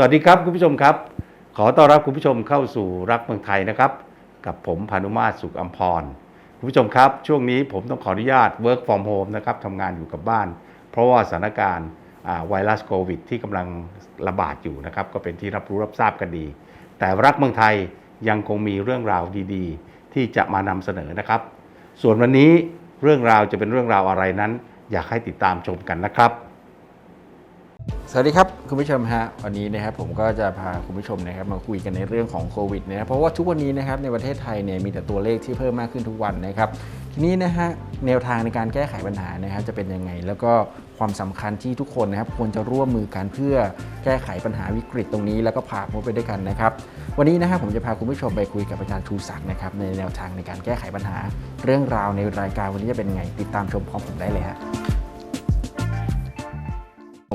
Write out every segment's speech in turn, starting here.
สวัสดีครับคุณผู้ชมครับ ขอต้อนรับคุณผู้ชมเข้าสู่รักเมืองไทยนะครับ กับผมพานุมาตรสุขอัมพรคุณผู้ชมครับ ช่วงนี้ผมต้องขออนุญาต work from home นะครับทำงานอยู่กับบ้าน เพราะว่าสถานการณ์ไวรัสโควิด ที่กำลังระบาดอยู่นะครับ ก็เป็นที่รับรู้รับทราบกันดี แต่รักเมืองไทยยังคงมีเรื่องราวดีๆ ที่จะมานำเสนอนะครับ ส่วนวันนี้เรื่องราวจะเป็นเรื่องราวอะไรนั้น อยากให้ติดตามชมกันนะครับ สวัสดีครับคุณผู้ชมฮะวันนี้นะครับผมก็จะพาคุณผู้ชมนะครับมาคุยกันในเรื่องของโควิดนะครับเพราะว่าทุกวันนี้นะครับในประเทศไทยเนี่ยมีแต่ตัวเลขที่เพิ่มมากขึ้นทุกวันนะครับทีนี้นะฮะแนวทางในการแก้ไขปัญหานะครับจะเป็นยังไง แล้วก็ความสำคัญที่ทุกคนนะครับควรจะร่วมมือกันเพื่อแก้ไขปัญหาวิกฤตตรงนี้ แล้วก็ผ่านพ้นไปด้วยกันนะครับวันนี้นะครับผมจะพาคุณผู้ชมไปคุยกับอาจารย์ชูศักดิ์นะครับในแนวทางในการแก้ไขปัญหา เรื่องราวในรายการวันนี้จะเป็นไงติดตามชมพร้อมผมได้เลยฮะ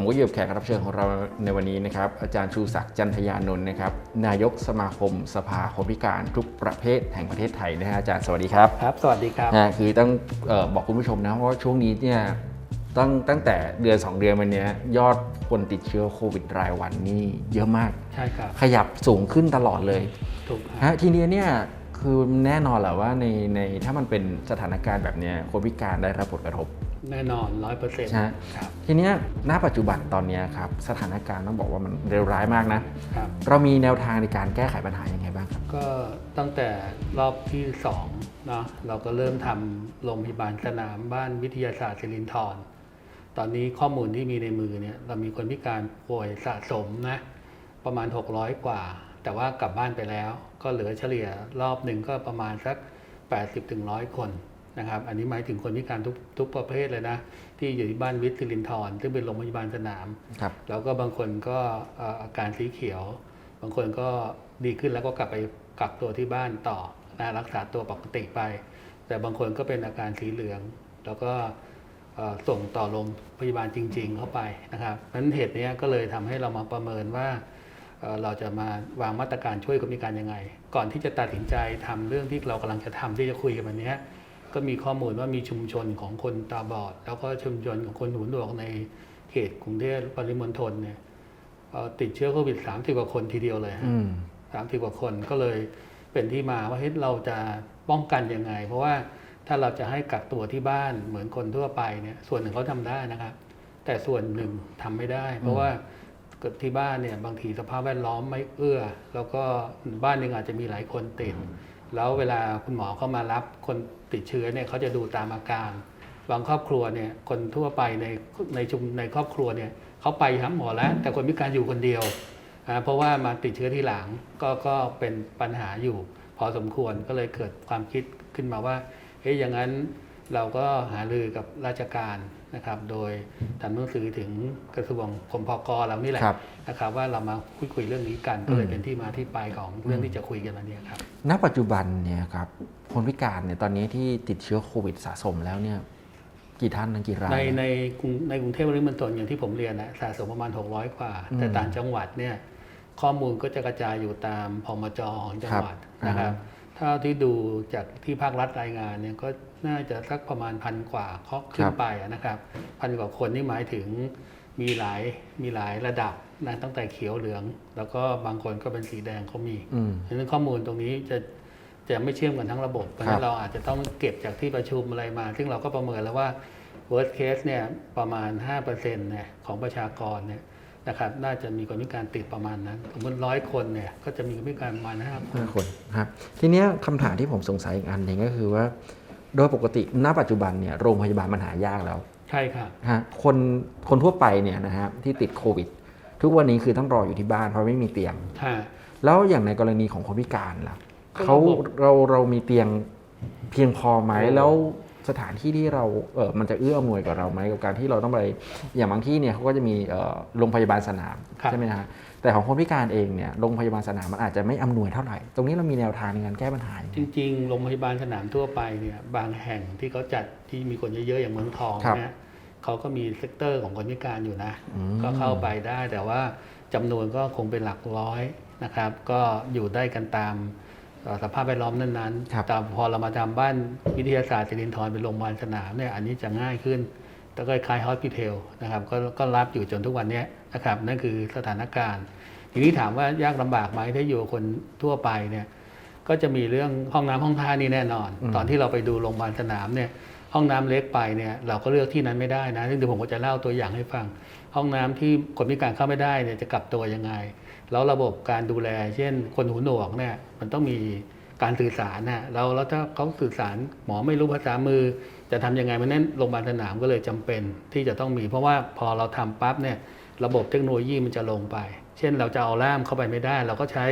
ผมก็อยู่กับแขกรับเชิญของเราในวันนี้นะครับ อาจารย์ชูศักดิ์จันทยานนท์นะครับ นายกสมาคมสภาคนพิการทุกประเภทแห่งประเทศไทยนะฮะอาจารย์สวัสดีครับ ครับ สวัสดีครับนะคือต้องเออบอกคุณผู้ชมนะเพราะว่าช่วงนี้เนี่ยตั้งตั้งแต่เดือน 2 เดือนมาเนี้ยยอดคนติดเชื้อโควิดรายวันนี่เยอะมาก ใช่ครับ ขยับสูงขึ้นตลอดเลย ถูกครับฮะทีนี้เนี่ยคือแน่นอนแหละว่าในในถ้ามันเป็นสถานการณ์แบบเนี้ยคนพิการได้รับผลกระทบ แน่นอนร้อยเปอร์เซ็นต์ใช่ครับทีเนี้ยณปัจจุบันตอนเนี้ยครับสถานการณ์ต้องบอกว่ามันเร็วร้ายมากนะครับเรามีแนวทางในการแก้ไขปัญหายังไงบ้างครับก็ตั้งแต่รอบที่สองเนาะเราก็เริ่มทำโรงพยาบาลสนามบ้านวิทยาศาสตร์ศิรินทรตอนนี้ข้อมูลที่มีในมือเนี่ยเรามีคนพิการป่วยสะสมนะประมาณ 600 กว่า แต่ว่ากลับบ้านไปแล้ว ก็เหลือเฉลี่ยรอบหนึ่งก็ประมาณสัก 80ถึง100 คน นะครับ อันนี้หมายถึงคนพิการทุกทุกประเภทเลยนะ ที่อยู่ที่บ้านวิทย์ศิรินทรซึ่งเป็นโรงพยาบาลสนามครับแล้วก็บางคนก็เอ่ออาการสีเขียว บางคนก็ดีขึ้นแล้วก็กลับไปกักตัวที่บ้านต่อนะรักษาตัวปกติไป แต่บางคนก็เป็นอาการสีเหลือง แล้วก็เอ่อส่งต่อโรงพยาบาลจริง ๆ เข้าไปนะครับนั้นเหตุเนี้ยก็เลยทำให้เรามาประเมินว่าเอ่อเราจะมาวางมาตรการช่วยคนพิการยังไง ก่อนที่จะตัดสินใจทำเรื่องที่เรากำลังจะทำที่จะคุยกันวันเนี้ย ก็มีข้อมูลว่ามีชุมชนของคนตาบอด แล้วก็ชุมชนของคนหูหนวกในเขตกรุงเทพปริมณฑลเนี่ยเอ่อติดเชื้อโควิด 30 กว่าคนทีเดียวเลยฮะอืมสามสิบกว่าคนก็เลยเป็นที่มาว่าเฮ้ยเราจะป้องกันยังไง เพราะว่าถ้าเราจะให้กักตัวที่บ้านเหมือนคนทั่วไปเนี่ยส่วนหนึ่งเขาทำได้นะครับ แต่ส่วนหนึ่งทำไม่ได้ เพราะว่าเกิดที่บ้านเนี่ยบางทีสภาพแวดล้อมไม่เอื้อ แล้วก็บ้านหนึ่งอาจจะมีหลายคนติด แล้วเวลาคุณหมอเข้ามารับคนติดเชื้อเนี่ยเขาจะดูตามอาการ บางครอบครัวเนี่ยคนทั่วไปในในชุมในครอบครัวเนี่ยเขาไปหาหมอแล้ว แต่คนพิการอยู่คนเดียวอ่าเพราะว่ามาติดเชื้อที่หลังก็ก็เป็นปัญหาอยู่ พอสมควรก็เลยเกิดความคิดขึ้นมาว่าเฮ้ยอย่างนั้นเราก็หารือกับราชการ นะครับ โดยทำหนังสือถึงกระทรวงคมพกเรานี่แหละครับนะครับ ว่าเรามาคุยคุยเรื่องนี้กันก็เลยเป็นที่มาที่ไปของเรื่องที่จะคุยกันวันนี้ครับ ณ ปัจจุบันเนี่ยครับคนพิการเนี่ยตอนนี้ที่ติดเชื้อโควิดสะสมแล้วเนี่ยกี่ท่านนะกี่รายในนะในกรุงในกรุงเทพปริมณฑลอย่างที่ผมเรียนนะสะสมประมาณ 600 กว่าอืมแต่ต่างจังหวัดเนี่ยข้อมูลก็จะกระจายอยู่ตามพมจของจังหวัดครับนะครับอ่า ถ้าที่ดูจากที่ภาครัฐรายงานเนี่ยก็น่าจะสักประมาณพันกว่าข้อขึ้นไปอะนะครับ พันกว่าคนนี่หมายถึงมีหลายมีหลายระดับนะตั้งแต่เขียวเหลือง แล้วก็บางคนก็เป็นสีแดงเขามีอืมฉะนั้นข้อมูลตรงนี้จะจะไม่เชื่อมกันทั้งระบบเพราะฉะครันั้บนเราอาจจะต้องเก็บจากที่ประชุมอะไรมา ซึ่งเราก็ประเมินแล้วว่า worst case เนี่ยประมาณ5%เนี่ยของประชากรเนี่ย นะครับน่าจะมีคนพิการติดประมาณนั้นสมมติร้อยคนเนี่ยก็จะมีคนพิการประมาณ5คนห้าคนครับทีเนี้ยคำถามที่ผมสงสัยอีกอันหนึ่งก็คือว่า โดยปกติณปัจจุบันเนี่ยโรงพยาบาลมันหายากแล้ว ใช่ครับฮะคนคนทั่วไปเนี่ยนะฮะที่ติดโควิด ทุกวันนี้คือต้องรออยู่ที่บ้านเพราะไม่มีเตียงถ้าแล้วอย่างในกรณีของคนพิการล่ะก็เขาระบบเราเรามีเตียงเพียงพอไหมแล้ว สถานที่ที่เราเออมันจะเอื้ออำนวยกับเราไหมกับการที่เราต้องไปอย่างบางที่เนี่ยเขาก็จะมีเอ่อโรงพยาบาลสนามครับใช่ไหมฮะแต่ของคนพิการเองเนี่ยโรงพยาบาลสนามมันอาจจะไม่อำนวยเท่าไหร่ ตรงนี้เรามีแนวทางในการแก้ปัญหายังไงจริงๆโรงพยาบาลสนามทั่วไปเนี่ยบางแห่งที่เขาจัดที่มีคนเยอะๆอย่างเมืองทองครับเนี่ยเขาก็มีเซกเตอร์ของคนพิการอยู่นะอืมก็เข้าไปได้แต่ว่าจำนวนก็คงเป็นหลักร้อยนะครับ ก็อยู่ได้กันตามเอ่อ สภาพแวดล้อมนั้นครับๆแต่พอเรามาทำบ้านวิทยาศาสตร์ศิรินทรเป็นโรงพยาบาลสนามเนี่ยอันนี้จะง่ายขึ้นแล้วก็คล้ายฮอสพิทอลนะครับก็ก็รับอยู่จนทุกวันเนี้ยนะครับนั่นคือสถานการณ์ ทีนี้ถามว่ายากลำบากไหมถ้าอยู่กับคนทั่วไปเนี่ยก็จะมีเรื่องห้องน้ำห้องท่านี่แน่นอนอืมตอนที่เราไปดูโรงพยาบาลสนามเนี่ยห้องน้ำเล็กไปเนี่ยเราก็เลือกที่นั้นไม่ได้นะซึ่งเดี๋ยวผมก็จะเล่าตัวอย่างให้ฟัง ห้องน้ำที่คนพิการเข้าไม่ได้เนี่ยจะกลับตัวยังไง แล้วระบบการดูแล เช่น คนหูหนวกเนี่ยมันต้องมีการสื่อสารนะแล้วแล้วถ้าเขาสื่อสารหมอไม่รู้ภาษามือ จะทำยังไงมันนั้นโรงพยาบาลสนามก็เลยจำเป็นที่จะต้องมี เพราะว่าพอเราทำปั๊บเนี่ยระบบเทคโนโลยีมันจะลงไป เช่นเราจะเอาล่ามเข้าไปไม่ได้ เราก็ใช้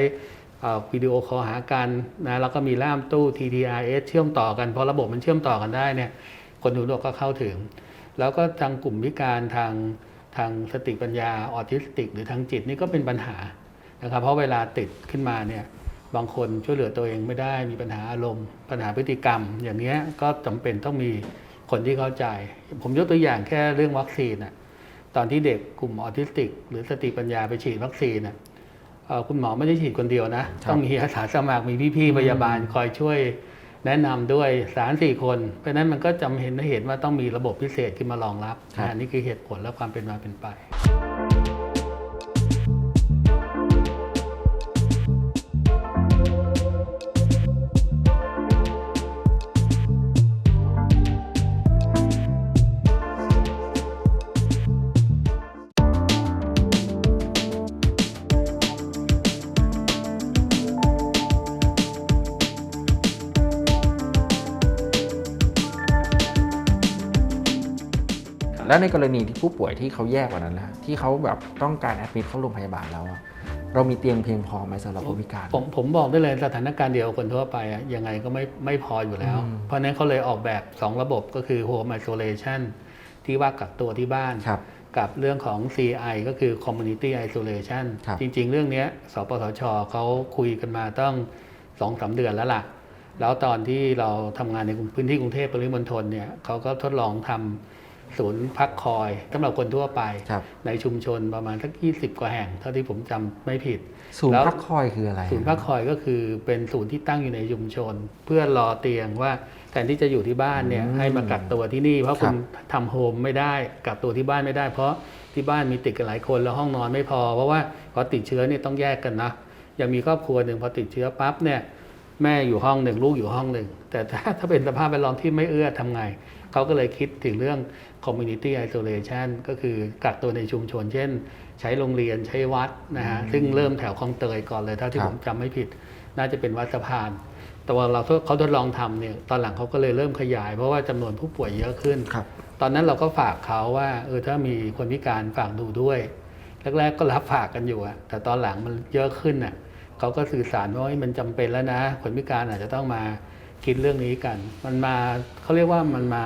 วิดีโอคอลหากันนะแล้วก็มีล่ามตู้ TTRS เชื่อมต่อกันพอระบบมันเชื่อมต่อกันได้เนี่ยคนหูหนวกก็เข้าถึง แล้วก็ทางกลุ่มพิการทางทางสติปัญญาออทิสติก หรือทางจิตนี่ก็เป็นปัญหา นะครับเพราะเวลาติดขึ้นมาเนี่ยบางคนช่วยเหลือตัวเองไม่ได้มีปัญหาอารมณ์ ปัญหาพฤติกรรม อย่างเนี้ยก็จำเป็นต้องมีคนที่เข้าใจ ผมยกตัวอย่างแค่เรื่องวัคซีนน่ะตอนที่เด็กกลุ่มออทิสติก หรือสติปัญญาไปฉีดวัคซีนน่ะเอ่อคุณหมอไม่ได้ฉีดคนเดียวนะ ต้องมีอาสาสมัครมีพี่ๆพยาบาลคอยช่วยแนะนำด้วยสามสี่คน เพราะฉะนั้นมันก็จำเห็นเห็นว่าต้องมีระบบพิเศษขึ้นมารองรับครับอันนี้คือเหตุผลและความเป็นมาเป็นไป แล้วในกรณีที่ผู้ป่วยที่เขาแยกกว่านั้นนะที่เขาแบบต้องการแอดมิดเข้าโรงพยาบาลแล้วอะเรามีเตียงเพียงพอไหมสำหรับผู้พิการผมผมบอกได้เลยสถานการณ์เดียวกับคนทั่วไปอะยังไงก็ไม่ไม่พออยู่แล้วอืมเพราะฉะนั้นเขาเลยออกแบบ 2 ระบบก็คือ Home Isolation ที่ว่ากักตัวที่บ้านครับกับเรื่องของ CI ก็คือ Community Isolation ครับจริง ๆ เรื่องเนี้ยสปสชเขาคุยกันมาต้องสองสาเดือนแล้วล่ะ แล้วตอนที่เราทำงานในพื้นที่กรุงเทพปริมณฑลเนี่ยเขาก็ทดลองทำ ศูนย์พักคอยสำหรับคนทั่วไปครับในชุมชนประมาณสัก20 กว่าแห่ง เท่าที่ผมจำไม่ผิด ศูนแล้ย์วพักคอยคืออะไร ศูนย์พักคอยก็คือเป็นศูนย์ที่ตั้งอยู่ในชุมชน เพื่อรอเตียงว่าแทนที่จะอยู่ที่บ้านเนี่ยอืมให้มากักตัวที่นี่ เพราะครัคุบณทำโฮมไม่ได้กักตัวที่บ้านไม่ได้ เพราะที่บ้านมีติดกันหลายคนแล้วห้องนอนไม่พอ เพราะว่าพอติดเชื้อเนี่ยต้องแยกกันนะยังมีครอบครัวหนึ่งพอติดเชื้อปั๊บเนี่ย แม่อยู่ห้องหนึ่งลูกอยู่ห้องหนึ่ง แต่ถ้าถ้าเป็นสภาพแวดล้อมที่ไม่เอื้อทำไง เขาก็เลยคิดถึงเรื่อง community isolation ก็คือกักตัวในชุมชน เช่น ใช้โรงเรียนใช้วัดนะฮะ ซึ่งเริ่มแถวคลองเตยก่อนเลย ถ้าที่ครัผบมจำไม่ผิด น่าจะเป็นวัดสะพาน แต่ว่าเราเขาทดลองทำเนี่ย ตอนหลังเขาก็เลยเริ่มขยาย เพราะว่าจำนวนผู้ป่วยเยอะขึ้นครับตอนนั้นเราก็ฝากเขาว่า เออ ถ้ามีคนพิการฝากดูด้วย แรกๆก็รับฝากกันอยู่อะแต่ตอนหลังมันเยอะขึ้นน่ะ เขาก็สื่อสารว่ามันจำเป็นแล้วนะ คนพิการอาจจะต้องมาคิดเรื่องนี้กัน มันมาเขาเรียกว่ามันมา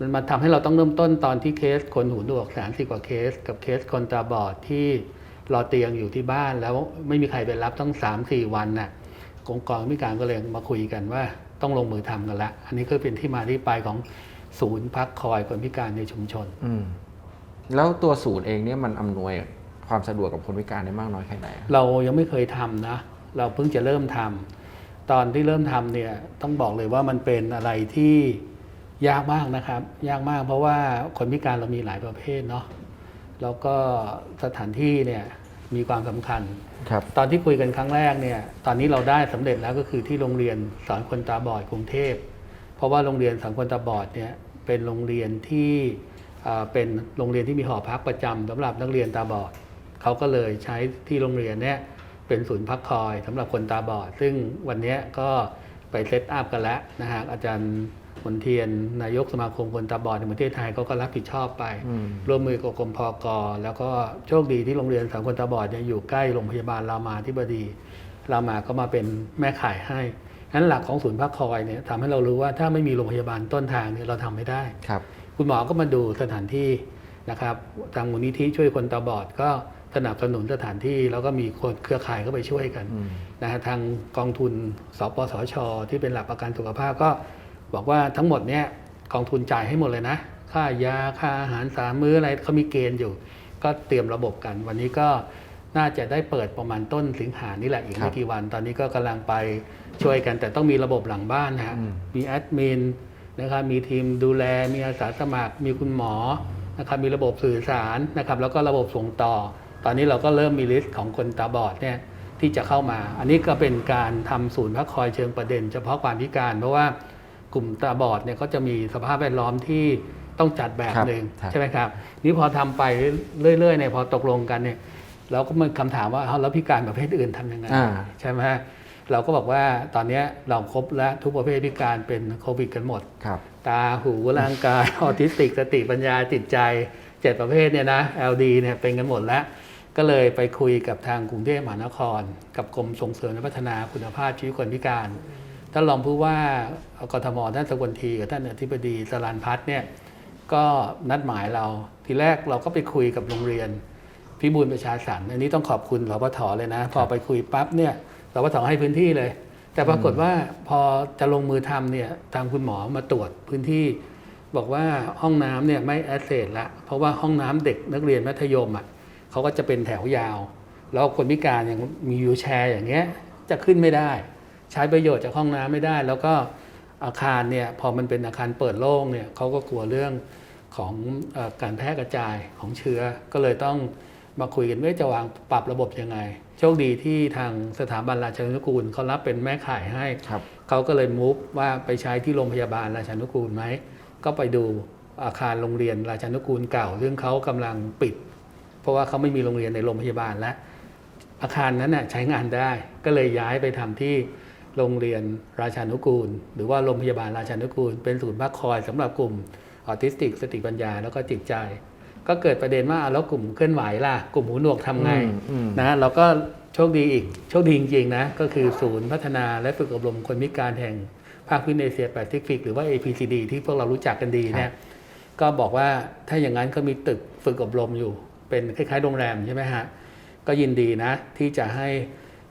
มันมาทำให้เราต้องเริ่มต้นตอนที่เคสคนหูหนวกสามสิบกว่าเคส กับเคสคนตาบอดที่รอเตียงอยู่ที่บ้านแล้วไม่มีใครไปรับต้องสามสี่วันน่ะองค์กรพิการก็เลยมาคุยกันว่าต้องลงมือทำกันละ อันนี้ก็เป็นที่มาที่ไปของศูนย์พักคอยคนพิการในชุมชน อืแล้วตัวศูนย์เองเนี่ยมันอำนวย ความสะดวกกับคนพิการได้มากน้อยแค่ไหนอะเรายังไม่เคยทำนะ เราเพิ่งจะเริ่มทำตอนที่เริ่มทำเนี่ยต้องบอกเลยว่ามันเป็นอะไรที่ยากมากนะครับ ยากมากเพราะว่าคนพิการเรามีหลายประเภทเนาะแล้วก็สถานที่เนี่ยมีความสำคัญ ครับ ตอนที่คุยกันครั้งแรกเนี่ย ตอนนี้เราได้สำเร็จแล้วก็คือที่โรงเรียนสอนคนตาบอดกรุงเทพ เพราะว่าโรงเรียนสอนคนตาบอดเนี่ยเป็นโรงเรียนที่อ่าเป็นโรงเรียนที่มีหอพักประจำสำหรับนักเรียนตาบอด เขาก็เลยใช้ที่โรงเรียนเนี่ยเป็นศูนย์พักคอยสำหรับคนตาบอด ซึ่งวันเนี้ยก็ไปเซตอัพกันแล้วนะฮะอาจารย์มนเทียนนายกสมาคมคนตาบอดในประเทศไทยเขาก็รับผิดชอบไปอืมร่วมมือกับกรมพกแล้วก็โชคดีที่โรงเรียนสามคนตาบอดเนี่ยอยู่ใกล้โรงพยาบาลรามาธิบดีรามาก็มาเป็นแม่ข่ายให้ฉะนั้นหลักของศูนย์พักคอยเนี่ยทำให้เรารู้ว่าถ้าไม่มีโรงพยาบาลต้นทางเนี่ยเราทำไม่ได้ครับ คุณหมอก็มาดูสถานที่นะครับทางมูลนิธิช่วยคนตาบอดก็ สนับสนุนสถานที่แล้วก็มีคนเครือข่ายเข้าไปช่วยกันอืมนะฮะทางกองทุนสปสช ที่เป็นหลักประกันสุขภาพก็บอกว่าทั้งหมดเนี่ยกองทุนจ่ายให้หมดเลยนะ ค่ายาค่าอาหารสามมื้ออะไรเขามีเกณฑ์อยู่ ก็เตรียมระบบกัน วันนี้ก็น่าจะได้เปิดประมาณต้นสิงหานี่แหละอีกครัไม่บกี่วัน ตอนนี้ก็กำลังไปช่วยกัน แต่ต้องมีระบบหลังบ้านนะฮะอืมมีแอดมินนะครับมีทีมดูแลมีอาสาสมัคร มีคุณหมอนะครับมีระบบสื่อสารนะครับแล้วก็ระบบส่งต่อ ตอนนี้เราก็เริ่มมีลิสต์ของคนตาบอดเนี่ยที่จะเข้ามา อันนี้ก็เป็นการทำศูนย์พักคอยเชิงประเด็น เฉพาะความพิการ เพราะว่ากลุ่มตาบอดเนี่ยก็จะมีสภาพแวดล้อมที่ต้องจัดแบบครับหนึ่งครับใช่ไหมครับ นี่พอทำไปเรื่อยๆเนี่ยพอตกลงกันเนี่ยเราก็มันคำถามว่าเอาแล้วพิการประเภทอื่นทำยังไงอ่าใช่ไหมฮะเราก็บอกว่าตอนเนี้ยเราครบแล้วทุกประเภทพิการเป็นโควิดกันหมดครับตาหูร่างกายออทิสติกสติปัญญาจิตใจเจ็ดประเภทเนี่ยนะ LD เนี่ยเป็นกันหมดแล้ว ก็เลยไปคุยกับทางกรุงเทพมหานคร กับกรมส่งเสริมและพัฒนาคุณภาพชีวิตคนพิการท่านรองผู้ว่ากทมท่านสกลทีกับท่านอธิบดีสรานพัฒน์เนี่ยก็นัดหมายเราทีแรกเราก็ไปคุยกับโรงเรียนพิบูลประชาสรรค์อันนี้ต้องขอบคุณรปทเลยนะ พอไปคุยปั๊บเนี่ยรปทให้พื้นที่เลย แต่ปรากฏว่าพอจะลงมือทำเนี่ยทางคุณหมอมาตรวจพื้นที่ บอกว่าห้องน้ำเนี่ยไม่แอสเซทละเพราะว่าห้องน้ำเด็กนักเรียนมัธยมอะ เขาก็จะเป็นแถวยาว แล้วคนพิการอย่างมีวิวแชร์อย่างเงี้ยจะขึ้นไม่ได้ ใช้ประโยชน์จากห้องน้ำไม่ได้ แล้วก็อาคารเนี่ยพอมันเป็นอาคารเปิดโล่งเนี่ยเขาก็กลัวเรื่องของเออการแพร่กระจายของเชื้อก็เลยต้องมาคุยกันว่าจะวางปรับระบบยังไง โชคดีที่ทางสถาบันราชานุกูลเขารับเป็นแม่ข่ายให้ครับเขาก็เลยมูฟว่าไปใช้ที่โรงพยาบาลราชานุกูลไหมก็ไปดูอาคารโรงเรียนราชานุกูลเก่า ซึ่งเขากำลังปิด เพราะว่าเขาไม่มีโรงเรียนในโรงพยาบาลแล้วอาคารนั้นน่ะใช้งานได้ก็เลยย้ายไปทำที่โรงเรียนราชานุกูล หรือว่าโรงพยาบาลราชานุกูล เป็นศูนย์พักคอยสำหรับกลุ่มออทิสติก สติปัญญาแล้วก็จิตใจ ก็เกิดประเด็นว่าเอาแล้วกลุ่มเคลื่อนไหวล่ะ กลุ่มหูหนวกทำไงอืมอืมนะเราก็โชคดีอีกโชคดีจริงๆนะก็คือศูนย์พัฒนาและฝึกอบรมคนพิการแห่งภาคพื้นเอเชียแปซิฟิกหรือว่า APCD ที่พวกเรารู้จักกันดีเนี่ยก็บอกว่าถ้าอย่างนั้นก็มีตึกฝึกอบรมอยู่ เป็นคล้ายๆโรงแรมใช่ไหมฮะ ก็ยินดีนะ ที่จะให้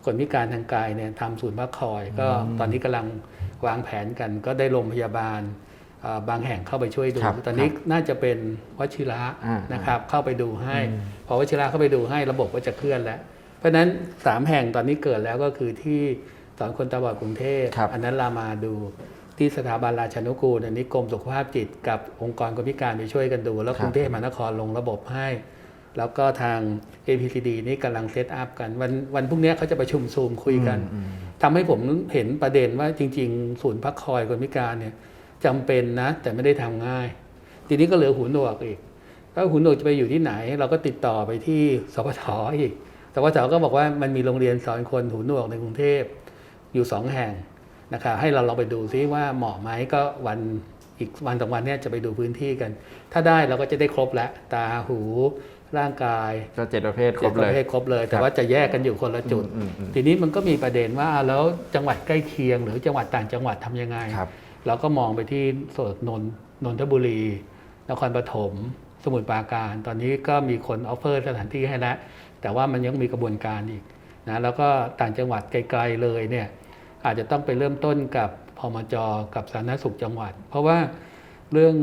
คนพิการทางกายเนี่ยทำศูนย์พักคอย ก็ตอนนี้กำลังวางแผนกัน ก็ได้โรงพยาบาลเอ่อบางแห่งเข้าไปช่วยดูครับตอนนี้น่าจะเป็นวชิระอ่านะครับเข้าไปดูให้ พอวชิระเข้าไปดูให้ระบบก็จะเคลื่อนแล้ว เพราะฉะนั้นสามแห่งตอนนี้เกิดแล้วก็คือที่สอนคนตาบอดกรุงเทพครับอันนั้นเรามาดูที่สถาบันราชานุกูลอันนี้กรมสุขภาพจิตกับองค์กรคนพิการไปช่วยกันดู แล้วกรุงเทพมหานครลงระบบให้ แล้วก็ทาง APCD นี่กำลังเซตอัพกัน วันวันพรุ่งนี้เขาจะประชุมซูมคุยกันทำให้ผมเห็นประเด็นว่าจริง ๆ ศูนย์พักคอยคนพิการเนี่ยจำเป็นนะ แต่ไม่ได้ทำง่าย ทีนี้ก็เหลือหูหนวกอีกถ้าหูหนวกจะไปอยู่ที่ไหน เราก็ติดต่อไปที่สปทอีกสปทก็บอกว่ามันมีโรงเรียนสอนคนหูหนวกในกรุงเทพอยู่สองแห่งนะครับให้เราลองไปดูซิว่าเหมาะไหมก็วันอีกวันสองวันเนี้ยจะไปดูพื้นที่กัน ถ้าได้เราก็จะได้ครบแล้วตาหู ร่างกายก็เจ็ดประเภทครเจ็ดบปเลระยเภทครบเลย แต่ครับว่าจะแยกกันอยู่คนละจุดอืมอืม ทีนี้มันก็มีประเด็นว่าแล้วจังหวัดใกล้เคียง หรือจังหวัดต่างจังหวัดทำยังไง ครับ เราก็มองไปที่โซนนนนนทบุรี นครปฐมสมุทรปราการ ตอนนี้ก็มีคนออฟเฟอร์สถานที่ให้แล้ว แต่ว่ามันยังมีกระบวนการอีกนะแล้วก็ต่างจังหวัดไกลๆเลยเนี่ยอาจจะต้องไปเริ่มต้นกับพมจกับสาธารณสุขจังหวัด เพราะว่าเรื่อง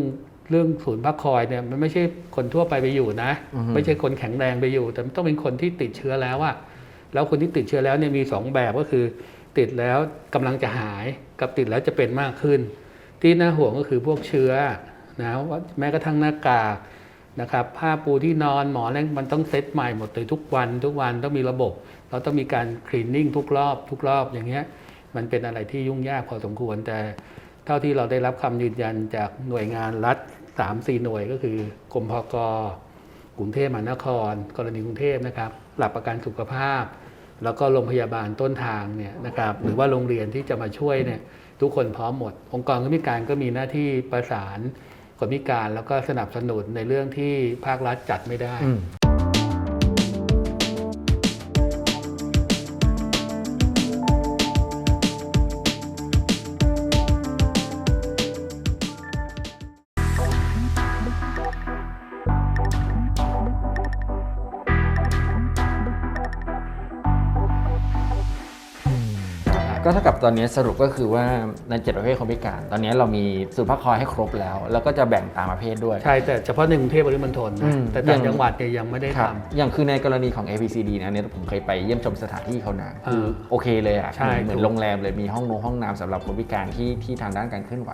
เรื่องศูนย์พักคอยเนี่ยมันไม่ใช่คนทั่วไปไปอยู่นะอือฮึไม่ใช่คนแข็งแรงไปอยู่ แต่มันต้องเป็นคนที่ติดเชื้อแล้วอะแล้วคนที่ติดเชื้อแล้วเนี่ยมีสองแบบก็คือ ติดแล้วกำลังจะหายกับติดแล้วจะเป็นมากขึ้น ที่น่าห่วงก็คือพวกเชื้อนะว่าแม้กระทั่งหน้ากากนะครับผ้าปูที่นอนหมอนอะไรมันต้องเซตใหม่หมดเลยทุกวัน ทุกวันต้องมีระบบ เราต้องมีการคลีนนิ่งทุกรอบทุกรอบอย่างเงี้ยมันเป็นอะไรที่ยุ่งยากพอสมควรแต่เท่าที่เราได้รับคำยืนยันจากหน่วยงานรัฐ 3 4 หน่วยก็คือกรมพกกรุงเทพมหานคร กรณีกรุงเทพนะครับ หลักประกันสุขภาพ แล้วก็โรงพยาบาลต้นทางเนี่ยนะครับหรือว่าโรงเรียนที่จะมาช่วยเนี่ยทุกคนพร้อมหมด องค์กรคนพิการก็มีหน้าที่ประสานคนพิการแล้วก็สนับสนุนในเรื่องที่ภาครัฐจัดไม่ได้ ตอนนี้สรุปก็คือว่าในเจ็ดประเภทคนพิการ ตอนนี้เรามีศูนย์พักคอยให้ครบแล้ว แล้วก็จะแบ่งตามประเภทด้วย ใช่ แต่เฉพาะในกรุงเทพปริมณฑลอืนะมแต่อย่าต่างงจังหวัดเนี่ยยังไม่ได้คทรับอย่างคือในกรณีของ APCD นะเนี่ยผมเคยไปเยี่ยมชมสถานที่เขานะคือเออโอเคเลยอะใช่เหมือนเหมือนถูกโรงแรมเลยมีห้องนงห้องน้ำสำหรับคนพิการที่ที่ทางด้านการเคลื่อนไหว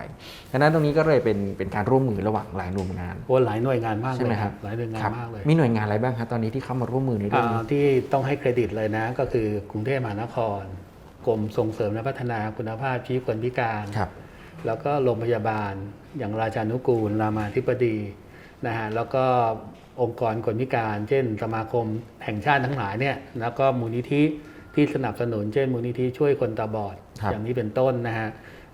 ดังนั้นตรงนี้ก็เลยเป็นเป็นการร่วมมือระหว่างหลายหน่วยงานำโอ้หลายหน่วยงานมากใช่เลไหมยครับหลายหน่วยงานครับมากเลยมีหน่วยงานอะไรบ้างครับตอนนี้ที่เข้ามาร่วมมือในเรื่องอ่านี้ที่ต้องให้เครดิตเลยนะ ก็คือกรุงเทพมหานคร กรมส่งเสริมและพัฒนาคุณภาพชีวิตคนพิการ ครับ แล้วก็โรงพยาบาลอย่างราชานุกูล รามาธิบดีนะฮะแล้วก็องค์กรคนพิการ เช่น สมาคมแห่งชาติทั้งหลายเนี่ยแล้วก็มูลนิธิที่สนับสนุน เช่น มูลนิธิช่วยคนตาบอด ครับ อย่างนี้เป็นต้นนะฮะ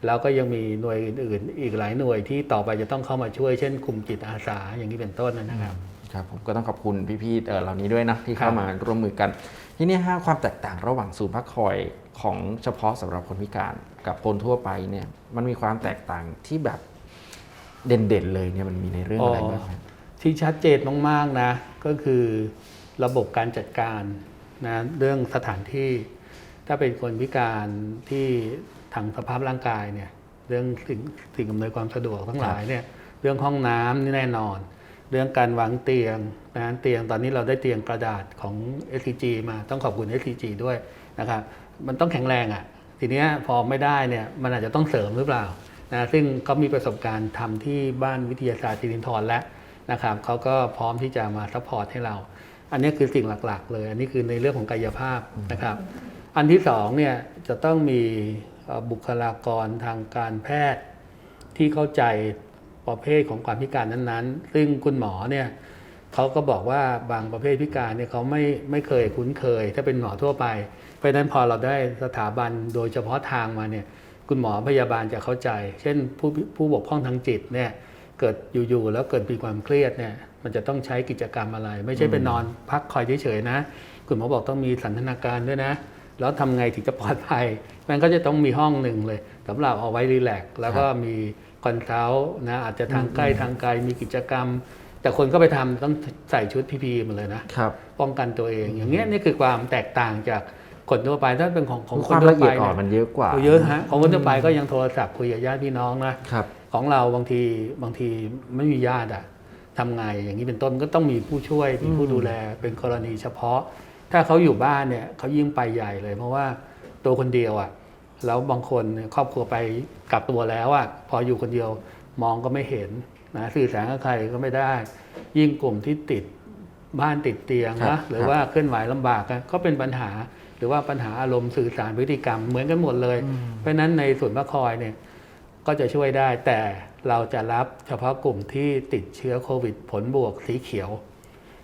แล้วก็ยังมีหน่วยอื่นๆ อีกหลายหน่วยที่ต่อไปจะต้องเข้ามาช่วยเช่นกลุ่มจิตอาสาอย่างนี้เป็นต้นนะครับ ครับผมก็ต้องขอบคุณพี่ๆเอ่อเหล่านี้ด้วยนะที่เข้าครับมาร่วมมือกัน ทีนี้ฮะความแตกต่างระหว่างศูนย์พักคอยของเฉพาะสำหรับคนพิการกับคนทั่วไปเนี่ยมันมีความแตกต่างที่แบบเด่นๆเลยเนี่ยมันมีในเรื่องอะไรบ้างครับที่ชัดเจนมากๆนะ ก็คือระบบการจัดการนะเรื่องสถานที่ถ้าเป็นคนพิการที่ทางสภาพร่างกายเนี่ยเรื่องสิ่งสิ่งอำนวยความสะดวกทั้งหลายเนี่ยเรื่องห้องน้ำนี่แน่นอน เรื่องการวางเตียงนะเตียงตอนนี้เราได้เตียงกระดาษของ SCG มาต้องขอบคุณ SCG ด้วยนะครับมันต้องแข็งแรงอะ่ะทีเนี้ยพอไม่ได้เนี่ยมันอาจจะต้องเสริมหรือเปล่านะซึ่งเขามีประสบการณ์ทำที่บ้านวิทยาศาสตร์จิรินทรแล้วนะครับเขาก็พร้อมที่จะมาซัพพอร์ตให้เรา อันนี้คือสิ่งหลักๆ เลย อันนี้คือในเรื่องของกายภาพนะครับ อันที่สองเนี่ยจะต้องมีบุคลากรทางการแพทย์ที่เข้าใจ ประเภทของความพิการนั้นๆ ซึ่งคุณหมอเนี่ยเขาก็บอกว่าบางประเภทพิการเนี่ยเขาไม่ไม่เคยคุ้นเคย ถ้าเป็นหมอทั่วไป เพราะนั้นพอเราได้สถาบันโดยเฉพาะทางมาเนี่ยคุณหมอพยาบาลจะเข้าใจ เช่นผู้ผู้บกพร่องทางจิตเนี่ยเกิดอยู่ๆแล้วเกิดมีความเครียดเนี่ยมันจะต้องใช้กิจกรรมอะไร ไม่ใช่ไปนอนพักคอยเฉยๆนะ คุณหมอบอกต้องมีสันทนาการด้วยนะ แล้วทำไงถึงจะปลอดภัย มันก็จะต้องมีห้องหนึ่งเลยสำหรับเอาไว้รีแลกซ์แล้วก็มี คอนซัลท์นะอาจจะทางใกล้ทางไกลมีกิจกรรม แต่คนก็ไปทำต้องใส่ชุดพีพีหมดเลยนะครับป้องกันตัวเอง อย่างเงี้ยนี่คือความแตกต่างจากคนทั่วไปถ้าเป็นของของคคนวามทั่วละเอีไปยดอ่อนเนี่ยมันเยอะกว่าโอ้เยอะฮะของคนทั่วไปก็ยังโทรศัพท์คุยกับญาติพี่น้องนะครับของเราบางทีบางทีไม่มีญาติอะทำไงอย่างนี้เป็นต้นก็ต้องมีผู้ช่วยมีผู้ดูแลเป็นกรณีเฉพาะ ถ้าเขาอยู่บ้านเนี่ยเขายิ่งไปใหญ่เลย เพราะว่าตัวคนเดียวอะ แล้วบางคนเนี่ยครอบครัวไปกลับตัวแล้วอะพออยู่คนเดียวมองก็ไม่เห็นนะสื่อสารกับใครก็ไม่ได้ ยิ่งกลุ่มที่ติดบ้านติดเตียงครันะบหรือครับว่าเคลื่อนไหวลำบากอะก็เป็นปัญหา หรือว่าปัญหาอารมณ์สื่อสารพฤติกรรมเหมือนกันหมดเลย เพราะฉะนั้นในส่วนย์พระคอยเนี่ยก็จะช่วยได้แต่เราจะรับเฉพาะกลุ่มที่ติดเชื้อโควิดผลบวกสีเขียว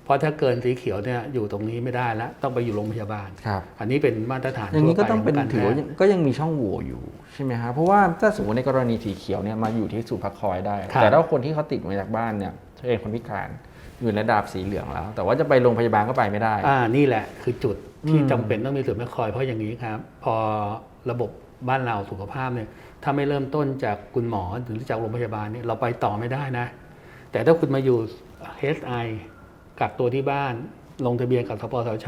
เพราะถ้าเกินสีเขียวเนี่ยอยู่ตรงนี้ไม่ได้แล้วต้องไปอยู่โรงพยาบาล ครับ อันนี้เป็นมาตรฐานอย่างนี้ก็ทั่วไปต้องเป็นขการถือว่าแพทย์ก็ยังมีช่องโหว่อยู่ใช่ไหมครับเพราะว่าถ้าสมมติในกรณีสีเขียวเนี่ยมาอยู่ที่ศูนย์พักคอยได้ ครับ แต่ถ้าคนที่เขาติดมาจากบ้านเนี่ยเป็นคนพิการอยู่ในระดับสีเหลืองแล้ว แต่ว่าจะไปโรงพยาบาลก็ไปไม่ได้ อ่านี่แหละคือจุดที่อืม จำเป็นต้องมีส่วนย์พระคอยเพราะอย่างนี้ครับ พอระบบบ้านเราสุขภาพเนี่ยถ้าไม่เริ่มต้นจากคุณหมอหรือจากโรงพยาบาลเนี่ยเราไปต่อไม่ได้นะ แต่ถ้าคุณมาอยู่ HI กักตัวที่บ้านลงทะเบียนกับสปสช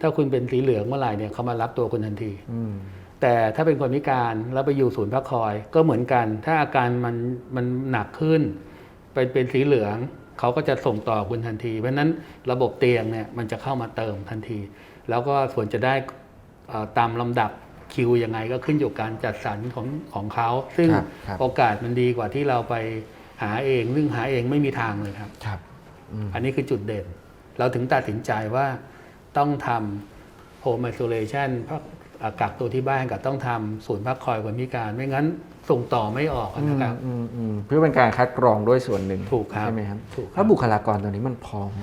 ถ้าคุณเป็นสีเหลืองเมื่อไหร่เนี่ยเขามารับตัวคุณทันทีอืมแต่ถ้าเป็นคนพิการแล้วไปอยู่ศูนย์พักคอย ก็เหมือนกัน ถ้าอาการมันมันหนักขึ้นเป็นเป็นสีเหลืองเขาก็จะส่งต่อคุณทันที เพราะฉะนั้นระบบเตียงเนี่ยมันจะเข้ามาเติมทันที แล้วก็ส่วนจะได้เอ่อตามลำดับคิวยังไงก็ขึ้นอยู่กับการจัดสรรของของเขา ซึ่งครับครับโอกาสมันดีกว่าที่เราไปหาเอง ซึ่งหาเองไม่มีทางเลยครับครับ อืมอันนี้คือจุดเด่น เราถึงตัดสินใจว่าต้องทำ home isolation พักอ่ากักตัวที่บ้านกับต้องทำศูนย์พักคอยคนพิการ ไม่งั้นส่งต่อไม่ออกนะครับอืมอืมเพื่อเป็นการคัดกรองด้วยส่วนหนึ่งถูกครับใช่ไหมครับถูกครับถ้าบุคลากรตอนนี้มันพอไหม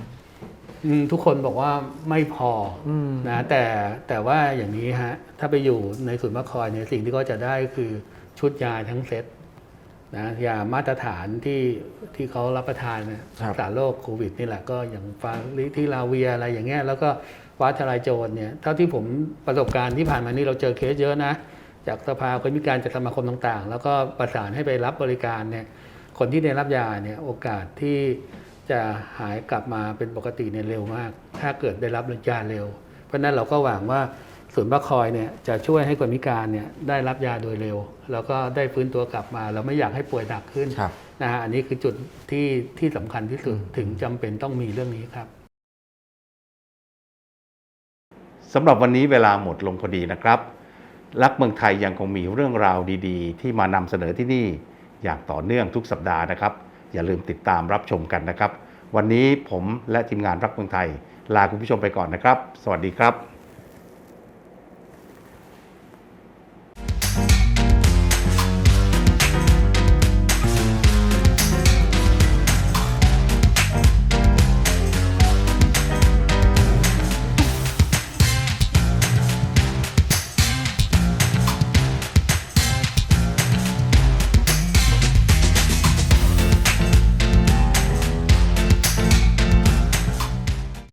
อืมทุกคนบอกว่าไม่พออมนะแต่แต่ว่าอย่างนี้ฮะถ้าไปอยู่ในศูนย์พักคอยเนี่ยสิ่งที่เขาจะได้คือชุดยาทั้งเซต นะยามาตรฐานที่ที่เขารับประทานเนี่ยครับรักษาโรคโควิดนี่แหละก็อย่างฟาลิทิลาเวียอะไรอย่างเงี้ยแล้วก็ฟ้าทลายโจรเนี่ยเท่าที่ผมประสบการณ์ที่ผ่านมานี่เราเจอเคสเยอะนะ จากสภาคนพิการจากสมาคมต่างๆ แล้วก็ประสานให้ไปรับบริการเนี่ยคนที่ได้รับยาเนี่ยโอกาสที่จะหายกลับมาเป็นปกติเนี่ยเร็วมาก ถ้าเกิดได้รับยาเร็ว เพราะฉะนั้นเราก็หวังว่า ศูนย์พักคอยเนี่ยจะช่วยให้คนพิการเนี่ยได้รับยาโดยเร็ว แล้วก็ได้ฟื้นตัวกลับมา เราไม่อยากให้ป่วยหนักขึ้นครับ นะฮะอันนี้คือจุดที่ที่สำคัญที่สุดถึงจำเป็นต้องมีเรื่องนี้ครับ สำหรับวันนี้เวลาหมดลงพอดีนะครับ รักเมืองไทยยังคงมีเรื่องราวดีๆ ที่มานำเสนอที่นี่อย่างต่อเนื่องทุกสัปดาห์นะครับ อย่าลืมติดตามรับชมกันนะครับ วันนี้ผมและทีมงานรักเมืองไทย ลาคุณผู้ชมไปก่อนนะครับ สวัสดีครับ